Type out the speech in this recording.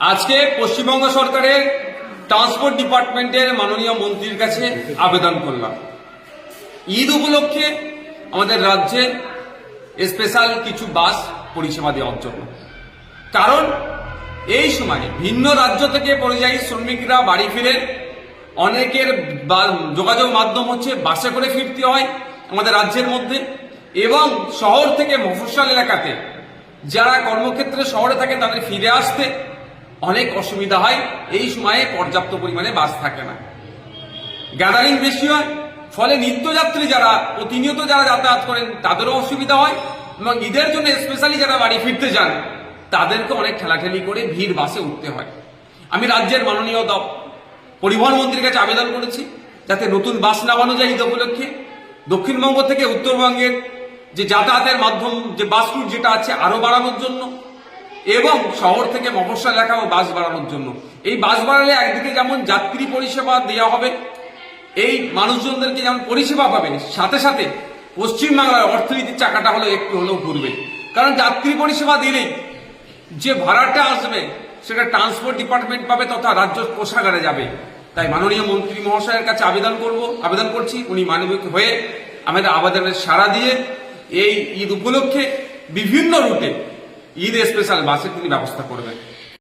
আজকে পশ্চিমবঙ্গ সরকারের ট্রান্সপোর্ট ডিপার্টমেন্টের মাননীয় মন্ত্রীর কাছে আবেদন করলাম। ঈদ উপলক্ষে আমাদের রাজ্যে স্পেশাল কিছু বাস পরিষেবা দেওয়ার জন্য। কারণ এই সময় ভিন্ন রাজ্য থেকে পরিযায়ী শ্রমিকরা বাড়ি ফিরে অনেকের যোগাযোগ মাধ্যম হচ্ছে বাসে করে ফিরতে হয় আমাদের রাজ্যের মধ্যে এবং শহর থেকে মফস্বল এলাকাতে যারা কর্মক্ষেত্রে শহরে থাকে তাদের ফিরে আসতে অনেক অসুবিধা হয়, এই সময়ে পর্যাপ্ত পরিমাণে বাস থাকে না। গ্যাদারিং বেশি হয়, ফলে নিত্যযাত্রী যারা, প্রতিনিয়ত যারা যাতায়াত করেন, তাদেরও অসুবিধা হয় এবং ঈদের জন্য স্পেশালি যারা বাড়ি ফিরতে যান, তাদেরকে অনেক ঠেলাঠেলি করে ভিড় বাসে উঠতে হয়। আমি রাজ্যের মাননীয় দ পরিবহন মন্ত্রীর কাছে আবেদন করেছি যাতে নতুন বাস নামানো যায় ঈদ উপলক্ষে। দক্ষিণবঙ্গ থেকে উত্তরবঙ্গের যে যাতায়াতের মাধ্যম, যে বাস রুট যেটা আছে আরও বাড়ানোর জন্য এবং শহর থেকে মফস্বল এলাকা ও বাস বাড়ানোর জন্য। এই বাস বাড়ালে একদিকে যেমন যাত্রী পরিষেবা দেওয়া হবে, এই মানুষজনদেরকে যেমন পরিষেবা পাবে, সাথে সাথে পশ্চিমবাংলার অর্থনীতির চাকাটা হলো একটু হলেও ঘুরবে। কারণ যাত্রী পরিষেবা দিলেই যে ভাড়াটা আসবে, সেটা ট্রান্সপোর্ট ডিপার্টমেন্ট পাবে তথা রাজ্য কোষাগারে যাবে। তাই মাননীয় মন্ত্রী মহাশয়ের কাছে আবেদন করব, আবেদন করছি। উনি মানবিক হয়ে আমাদের আবেদনের সাড়া দিয়ে এই ঈদ উপলক্ষে বিভিন্ন রুটে ঈদ স্পেশাল বাসের তিনি ব্যবস্থা করবেন।